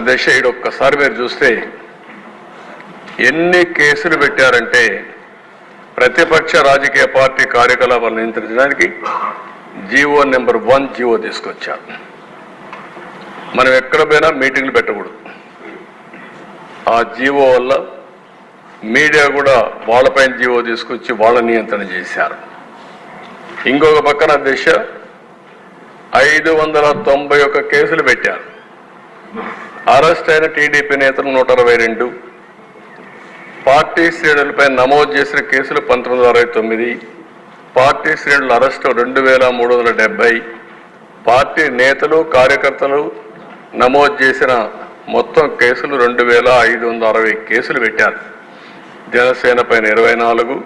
అధ్యక్ష ఈడు ఒక్కసారి మీరు చూస్తే ఎన్ని కేసులు పెట్టారంటే ప్రతిపక్ష రాజకీయ పార్టీ కార్యకలాపాలు నియంత్రించడానికి జీవో నెంబర్ వన్ జీవో తీసుకొచ్చారు. మనం ఎక్కడ పోయినా మీటింగ్లు పెట్టకూడదు. ఆ జీవో వల్ల మీడియా కూడా వాళ్ళపైన జీవో తీసుకొచ్చి వాళ్ళ నియంత్రణ చేశారు. ఇంకొక పక్కన దిశ ఐదు వందల తొంభై ఒక్క కేసులు పెట్టారు. అరెస్ట్ అయిన టీడీపీ నేతలు నూట అరవై రెండు. పార్టీ శ్రేణులపై నమోదు చేసిన కేసులు పంతొమ్మిది అరవై తొమ్మిది. పార్టీ శ్రేణుల అరెస్టు రెండు వేల మూడు వందల డెబ్బై. పార్టీ నేతలు కార్యకర్తలు నమోదు చేసిన మొత్తం కేసులు రెండు వేల ఐదు వందల అరవై కేసులు పెట్టారు. జనసేన పైన ఇరవై నాలుగు.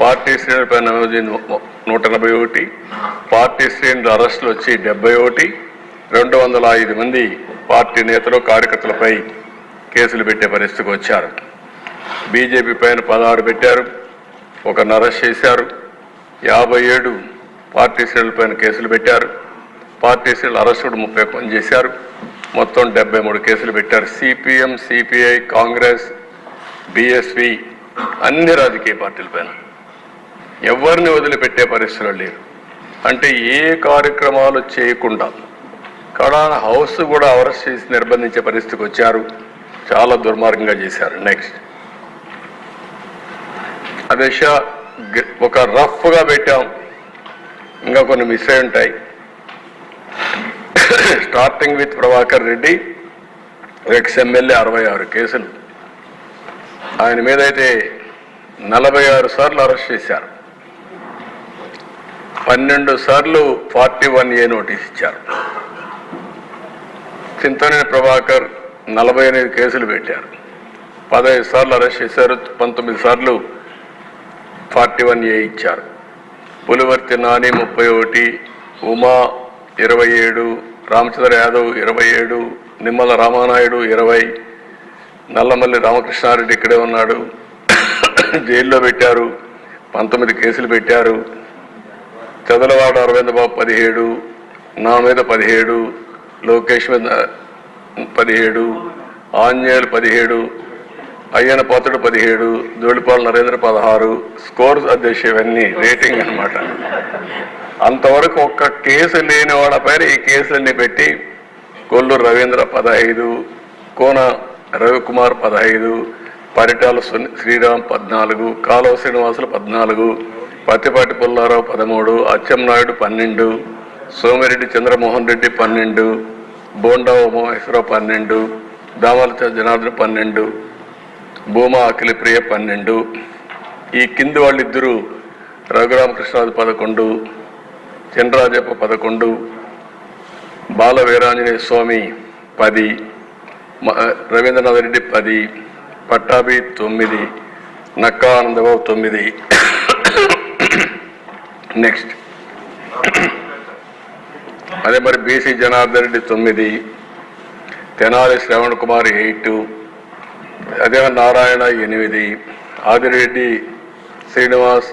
పార్టీ శ్రేణులపై నమోదు నూట ఎనభై ఒకటి. పార్టీ శ్రేణుల అరెస్టులు వచ్చి డెబ్బై ఒకటి. రెండు వందల ఐదు మంది పార్టీ నేతలు కార్యకర్తలపై కేసులు పెట్టే పరిస్థితికి వచ్చారు. బీజేపీ పైన పదహారు పెట్టారు. ఒకరిని అరెస్ట్ చేశారు. యాభై ఏడు పార్టీ శ్రేణులపైన కేసులు పెట్టారు. పార్టీ శ్రేణులు అరెస్ట్ కూడా ముప్పై పని చేశారు. మొత్తం డెబ్బై మూడు కేసులు పెట్టారు. సిపిఎం సిపిఐ కాంగ్రెస్ బిఎస్పి అన్ని రాజకీయ పార్టీల పైన. ఎవరిని వదిలిపెట్టే పరిస్థితులు లేరు. అంటే ఏ కార్యక్రమాలు చేయకుండా కడాన హౌస్ కూడా అరెస్ట్ చేసి నిర్బంధించే పరిస్థితికి వచ్చారు. చాలా దుర్మార్గంగా చేశారు. నెక్స్ట్ అదే ఒక రఫ్గా పెట్టాం. ఇంకా కొన్ని మిస్ అయి ఉంటాయి. Starting with Prabhakar Reddy ex MLA అరవై ఆరు కేసులు. ఆయన మీద అయితే నలభై ఆరు సార్లు అరెస్ట్ చేశారు. పన్నెండు సార్లు ఫార్టీ వన్ ఏ నోటీస్ ఇచ్చారు. చింతనేని ప్రభాకర్ నలభై ఎనిమిది కేసులు పెట్టారు. పదహైదు సార్లు అరెస్ట్ చేశారు పంతొమ్మిది సార్లు ఫార్టీ వన్ ఏ ఇచ్చారు. పులివర్తి నాని ముప్పై ఒకటి ఉమా ఇరవై ఏడు రామచంద్ర యాదవ్ ఇరవై ఏడు నిమ్మల రామానాయుడు ఇరవై నల్లమల్లి రామకృష్ణారెడ్డి ఇక్కడే ఉన్నాడు. జైల్లో పెట్టారు పంతొమ్మిది కేసులు పెట్టారు. చదలవాడ అరవింద బాబు పదిహేడు నా మీద పదిహేడు లోకేష్ మీద పదిహేడు ఆంజనేయులు పదిహేడు అయ్యన పోతడు పదిహేడు జోడిపాల నరేంద్ర పదహారు స్కోర్స్ అధ్యక్ష ఇవన్నీ రేటింగ్ అన్నమాట. అంతవరకు ఒక్క కేసు లేని వాళ్ళ పైన ఈ కేసులన్నీ పెట్టి కొల్లూరు రవీంద్ర పదహైదు కోన రవికుమార్ పదహైదు పరిటాల శ్రీరామ్ పద్నాలుగు కాలువ శ్రీనివాసులు పద్నాలుగు పత్తిపాటి పుల్లారావు పదమూడు అచ్చెంనాయుడు పన్నెండు సోమిరెడ్డి చంద్రమోహన్ రెడ్డి పన్నెండు బోండా ఉమామహేశ్వరరావు పన్నెండు దామల జనార్దన్ పన్నెండు భూమా అఖిలప్రియ పన్నెండు ఈ కింది వాళ్ళిద్దరూ రఘురామకృష్ణరాజు పదకొండు చినరాజప్ప పదకొండు బాల వీరాంజనేయ స్వామి పది మ- రవీంద్రనాథ్ రెడ్డి పది పట్టాభి తొమ్మిది నక్కా ఆనందబాబు తొమ్మిది. నెక్స్ట్ అదే మరి బీసీ జనార్దన్ రెడ్డి తొమ్మిది తెనాలి శ్రవణ్ కుమార్ ఎయిట్ అదే నారాయణ ఎనిమిది ఆదిరెడ్డి శ్రీనివాస్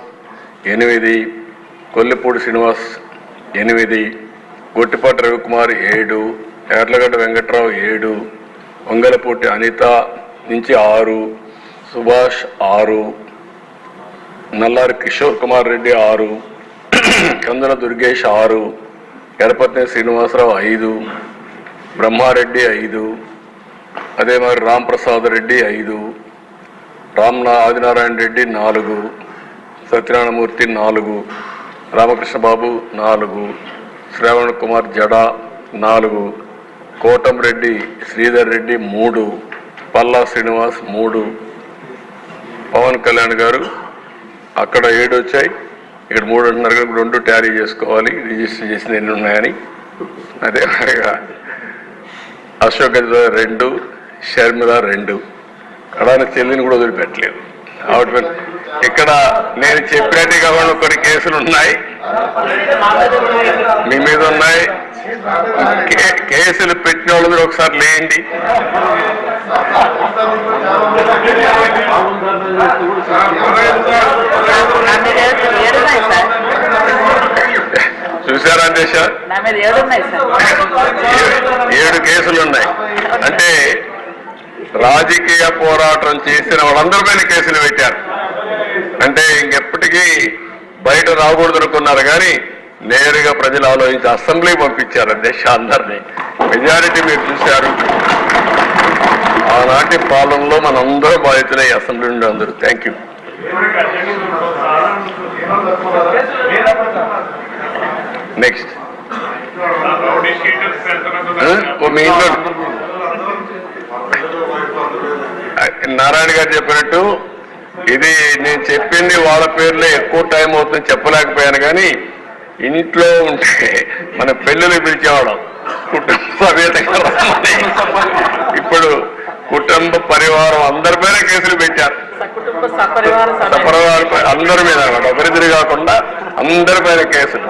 ఎనిమిది కొల్లిపూడి శ్రీనివాస్ ఎనిమిది గొట్టిపాటి రవికుమార్ ఏడు ఎర్లగడ్డ వెంకట్రావు ఏడు వంగలపూటి అనిత నుంచి ఆరు సుభాష్ ఆరు నల్లారి కిషోర్ కుమార్ రెడ్డి ఆరు కందుల దుర్గేష్ ఆరు ఎడపత్ని శ్రీనివాసరావు ఐదు బ్రహ్మారెడ్డి ఐదు అదే మరి రాంప్రసాద్ రెడ్డి ఐదు రామ్ ఆదినారాయణ రెడ్డి నాలుగు సత్యనారాయణమూర్తి నాలుగు రామకృష్ణ బాబు నాలుగు శ్రావణ్ కుమార్ జడ నాలుగు కోటంరెడ్డి శ్రీధర్ రెడ్డి మూడు పల్లా శ్రీనివాస్ మూడు. పవన్ కళ్యాణ్ గారు అక్కడ ఏడు వచ్చాయి. ఇక్కడ మూడు అంటున్నారు రెండు ట్యాలీ చేసుకోవాలి రిజిస్టర్ చేసిన ఎన్ని ఉన్నాయని. అదే మాదిరిగా అశోక్ రెండు షర్మిల రెండు. కడాన చెల్లిని కూడా వదిలిపెట్టలేదు. ఆవిడ ఇక్కడ నేను చెప్పినట్టు కాకుండా కొన్ని కేసులు ఉన్నాయి. మీ మీద ఉన్నాయి. కే- కేసులు పెట్టిన వాళ్ళు ఒకసారి లేండి నా మీద ఏడు ఉన్నాయి సార్. ఏడు కేసులు ఉన్నాయి. అంటే రాజకీయ పోరాటం చేసిన వాళ్ళందరి పైన కేసులు పెట్టారు. అంటే ఇంకెప్పటికీ బయట రాకూడదు అనుకున్నారు కానీ నేరుగా ప్రజలు ఆలోచించి అసెంబ్లీ పంపించారు అధ్యక్ష అందరినీ. మెజారిటీ మీరు చూశారు. ఆనాటి పాలనలో మనందరూ బాధితులై అసెంబ్లీ నుండి అందరూ. థ్యాంక్ యూ నెక్స్ట్ మీ ఇంట్లో నారాయణ గారు చెప్పినట్టు ఇది నేను చెప్పింది వాళ్ళ పేర్లే ఎక్కువ టైం అవుతుంది చెప్పలేకపోయాను కానీ ఇంట్లో ఉంటే మన పెళ్ళిళ్ళు పిలిచేవాళ్ళం. కుటుంబ సమేతంగా. ఇప్పుడు కుటుంబ పరివారం అందరి పైన కేసులు పెట్టారు. సపరివార అందరి మీద ఒకరిద్దరు కాకుండా అందరి పైన కేసులు.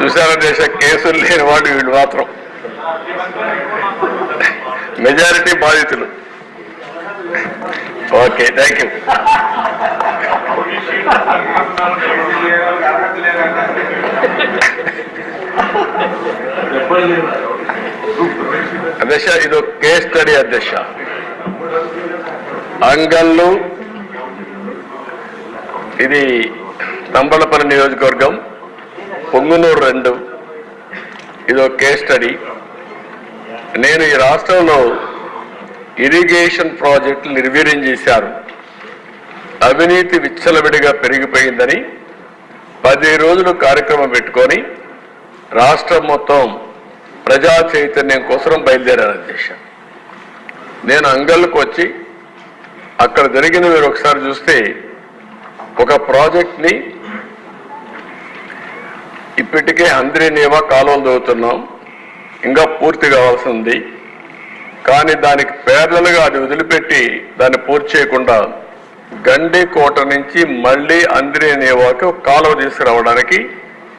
చూసారా దేశ కేసులు లేని వాళ్ళు వీళ్ళు మాత్రం. మెజారిటీ బాధితులు. Okay thank you. అధ్యక్ష ఇది ఒక కేస్ స్టడీ అధ్యక్ష. అంగళ్ళు ఇది తంబళపల్లి నియోజకవర్గం. పొంగునూరు రెండు. ఇదో కేస్ స్టడీ నేను ఈ రాష్ట్రంలో ఇరిగేషన్ ప్రాజెక్టులు నిర్వీర్యం చేశారు అవినీతి విచ్చలవిడిగా పెరిగిపోయిందని పది రోజులు కార్యక్రమం పెట్టుకొని రాష్ట్రం మొత్తం ప్రజా చైతన్యం కోసం బయలుదేరారు అధ్యక్ష నేను అంగళ్ళకు వచ్చి అక్కడ జరిగిన మీరు ఒకసారి చూస్తే ఒక ప్రాజెక్ట్ని ఇప్పటికే హంద్రీనేవా కాలువలు దవ్వుతున్నాం ఇంకా పూర్తి కావాల్సి ఉంది. కానీ దానికి పేర్లలుగా అది వదిలిపెట్టి దాన్ని పూర్తి చేయకుండా గండి కోట నుంచి మళ్ళీ అంద్రీనేవాకి ఒక కాలువ తీసుకురావడానికి